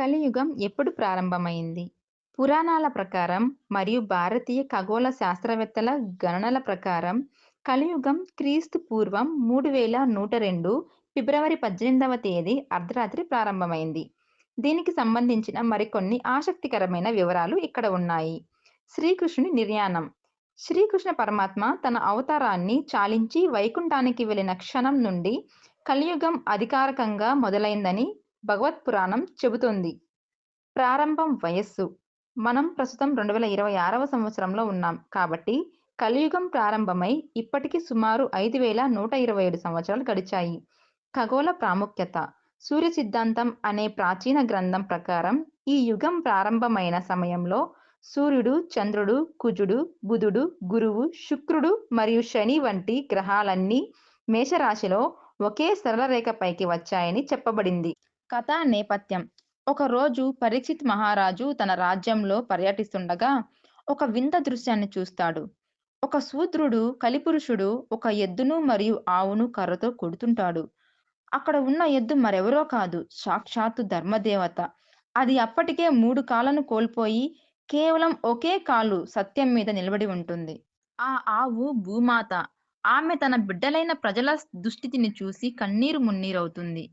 కలియుగం ఎప్పుడు ప్రారంభమైంది? పురాణాల ప్రకారం మరియు భారతీయ ఖగోళ శాస్త్రవేత్తల గణనల ప్రకారం కలియుగం క్రీస్తు పూర్వం మూడు వేల నూట రెండు ఫిబ్రవరి పద్దెనిమిదవ తేదీ అర్ధరాత్రి ప్రారంభమైంది. దీనికి సంబంధించిన మరికొన్ని ఆసక్తికరమైన వివరాలు ఇక్కడ ఉన్నాయి. శ్రీకృష్ణుని నిర్యాణం శ్రీకృష్ణ పరమాత్మ తన అవతారాన్ని చాలించి వైకుంఠానికి వెళ్ళిన క్షణం నుండి కలియుగం అధికారికంగా మొదలైందని భగవత్ పురాణం చెబుతోంది. ప్రారంభం వయస్సు మనం ప్రస్తుతం రెండు వేల ఇరవై ఆరవ సంవత్సరంలో ఉన్నాం కాబట్టి కలియుగం ప్రారంభమై ఇప్పటికి సుమారు ఐదు వేల నూట ఇరవై ఏడు సంవత్సరాలు గడిచాయి. ఖగోళ ప్రాముఖ్యత సూర్య సిద్ధాంతం అనే ప్రాచీన గ్రంథం ప్రకారం ఈ యుగం ప్రారంభమైన సమయంలో సూర్యుడు, చంద్రుడు, కుజుడు, బుధుడు, గురువు, శుక్రుడు మరియు శని వంటి గ్రహాలన్నీ మేషరాశిలో ఒకే సరళ రేఖపైకి వచ్చాయని చెప్పబడింది. కథా నేపథ్యం ఒకరోజు పరీక్షిత్ మహారాజు తన రాజ్యంలో పర్యటిస్తుండగా ఒక వింత దృశ్యాన్ని చూస్తాడు. ఒక శూద్రుడు కలిపురుషుడు ఒక ఎద్దును మరియు ఆవును కర్రతో కొడుతుంటాడు. అక్కడ ఉన్న ఎద్దు మరెవరో కాదు సాక్షాత్తు ధర్మదేవత. అది అప్పటికే మూడు కాళ్ళను కోల్పోయి కేవలం ఒకే కాలు సత్యం మీద నిలబడి ఉంటుంది. ఆ ఆవు భూమాత. ఆమె తన బిడ్డలైన ప్రజల దుస్థితిని చూసి కన్నీరు మున్నీరవుతుంది.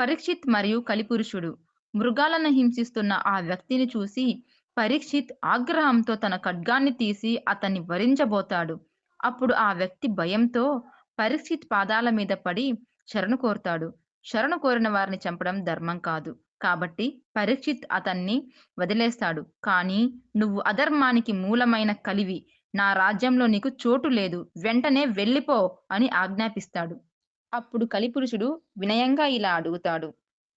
పరీక్షిత్ మరియు కలిపురుషుడు మృగాలను హింసిస్తున్న ఆ వ్యక్తిని చూసి పరీక్షిత్ ఆగ్రహంతో తన ఖడ్గాన్ని తీసి అతన్ని వరించబోతాడు. అప్పుడు ఆ వ్యక్తి భయంతో పరీక్షిత్ పాదాల మీద పడి శరణు కోరుతాడు. శరణు కోరిన వారిని చంపడం ధర్మం కాదు. కాబట్టి పరీక్షిత్ అతన్ని వదిలేస్తాడు. కానీ నువ్వు అధర్మానికి మూలమైన కలివి. నా రాజ్యంలో నీకు చోటు లేదు. వెంటనే వెళ్ళిపో అని ఆజ్ఞాపిస్తాడు. అప్పుడు కలిపురుషుడు వినయంగా ఇలా అడుగుతాడు.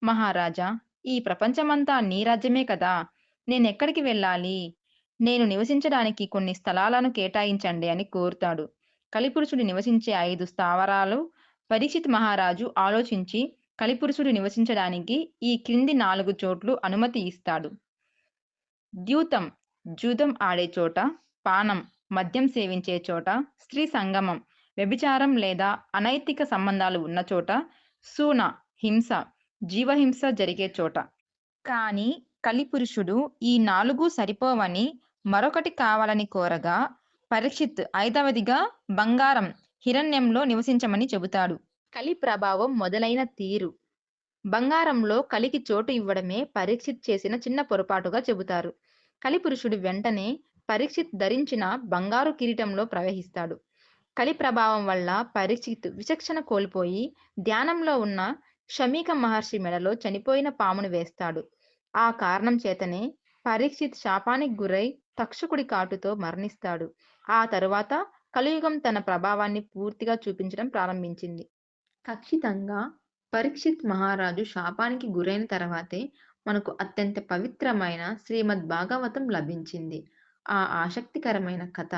మహారాజా ఈ ప్రపంచమంతా నీ రాజ్యమే కదా! నేనెక్కడికి వెళ్ళాలి? నేను నివసించడానికి కొన్ని స్థలాలను కేటాయించండి అని కోరుతాడు. కలిపురుషుడు నివసించే ఐదు స్థావరాలు పరీక్షిత్ మహారాజు ఆలోచించి కలిపురుషుడు నివసించడానికి ఈ క్రింది నాలుగు చోట్లు అనుమతి ఇస్తాడు. ద్యూతం జూదం ఆడే చోట, పానం మద్యం సేవించే చోట, స్త్రీ సంగమం వ్యభిచారం లేదా అనైతిక సంబంధాలు ఉన్న చోట, సూన హింస జీవహింస జరిగే చోట. కానీ కలిపురుషుడు ఈ నాలుగు సరిపోవని మరొకటి కావాలని కోరగా పరీక్షిత్ ఐదవదిగా బంగారం హిరణ్యంలో నివసించమని చెబుతాడు. కలి ప్రభావం మొదలైన తీరు బంగారంలో కలికి చోటు ఇవ్వడమే పరీక్షిత్ చేసిన చిన్న పొరపాటుగా చెబుతారు. కలిపురుషుడు వెంటనే పరీక్షిత్ ధరించిన బంగారు కిరీటంలో ప్రవహిస్తాడు. కలి ప్రభావం వల్ల పరీక్షిత్ విచక్షణ కోల్పోయి ధ్యానంలో ఉన్న శమీక మహర్షి మెడలో చనిపోయిన పామును వేస్తాడు. ఆ కారణం చేతనే పరీక్షిత్ శాపానికి గురై తక్షకుడి కాటుతో మరణిస్తాడు. ఆ తరువాత కలియుగం తన ప్రభావాన్ని పూర్తిగా చూపించడం ప్రారంభించింది. ఖచ్చితంగా పరీక్షిత్ మహారాజు శాపానికి గురైన తర్వాతే మనకు అత్యంత పవిత్రమైన శ్రీమద్ భాగవతం లభించింది. ఆ ఆసక్తికరమైన కథ,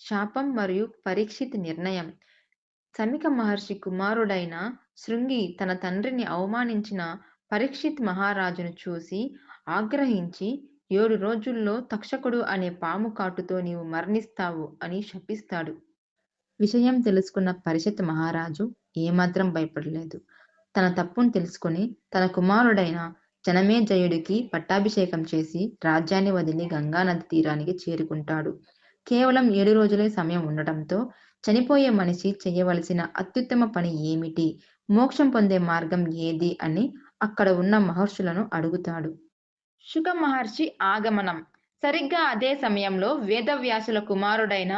శాపం మరియు పరీక్షిత్ నిర్ణయం సమిక మహర్షి కుమారుడైన శృంగి తన తండ్రిని అవమానించిన పరీక్షిత్ మహారాజును చూసి ఆగ్రహించి ఏడు రోజుల్లో తక్షకుడు అనే పాము కాటుతో నీవు మరణిస్తావు అని శపిస్తాడు. విషయం తెలుసుకున్న పరిషత్ మహారాజు ఏమాత్రం భయపడలేదు. తన తప్పును తెలుసుకుని తన కుమారుడైన జనమేజయుడికి పట్టాభిషేకం చేసి రాజ్యాన్ని వదిలి గంగానది తీరానికి చేరుకుంటాడు. కేవలం ఏడు రోజులే సమయం ఉండటంతో చనిపోయే మనిషి చెయ్యవలసిన అత్యుత్తమ పని ఏమిటి? మోక్షం పొందే మార్గం ఏది అని అక్కడ ఉన్న మహర్షులను అడుగుతాడు. శుక మహర్షి ఆగమనం సరిగ్గా అదే సమయంలో వేదవ్యాసుల కుమారుడైన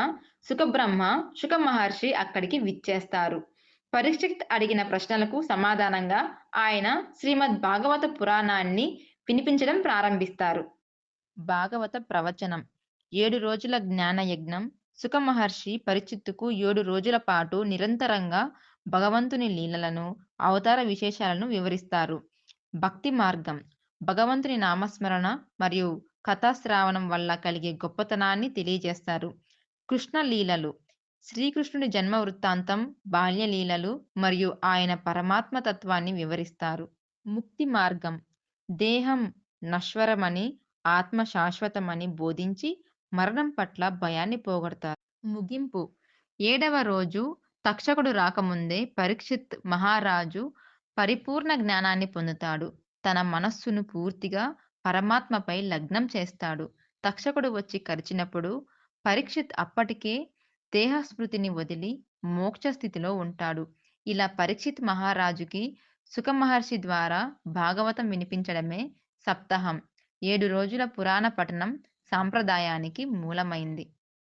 శుకబ్రహ్మ శుక మహర్షి అక్కడికి విచ్చేస్తారు. పరీక్షిత్ అడిగిన ప్రశ్నలకు సమాధానంగా ఆయన శ్రీమద్ భాగవత పురాణాన్ని వినిపించడం ప్రారంభిస్తారు. భాగవత ప్రవచనం ఏడు రోజుల జ్ఞానయజ్ఞం సుఖమహర్షి పరిచిత్తుకు ఏడు రోజుల పాటు నిరంతరంగా భగవంతుని లీలలను, అవతార విశేషాలను వివరిస్తారు. భక్తి మార్గం భగవంతుని నామస్మరణ మరియు కథాశ్రావణం వల్ల కలిగే గొప్పతనాన్ని తెలియజేస్తారు. కృష్ణ లీలలు శ్రీకృష్ణుడి జన్మ వృత్తాంతం, బాల్య లీలలు మరియు ఆయన పరమాత్మ తత్వాన్ని వివరిస్తారు. ముక్తి మార్గం దేహం నశ్వరమని, ఆత్మ శాశ్వతమని బోధించి మరణం పట్ల భయాన్ని పోగొడతారు. ముగింపు ఏడవ రోజు తక్షకుడు రాకముందే పరీక్షిత్ మహారాజు పరిపూర్ణ జ్ఞానాన్ని పొందుతాడు. తన మనస్సును పూర్తిగా పరమాత్మపై లగ్నం చేస్తాడు. తక్షకుడు వచ్చి కరిచినప్పుడు పరీక్షిత్ అప్పటికే దేహస్మృతిని వదిలి మోక్ష స్థితిలో ఉంటాడు. ఇలా పరీక్షిత్ మహారాజుకి సుఖ మహర్షి ద్వారా భాగవతం వినిపించడమే సప్తాహం ఏడు రోజుల పురాణ పఠనం సాంప్రదాయానికి మూలమైంది.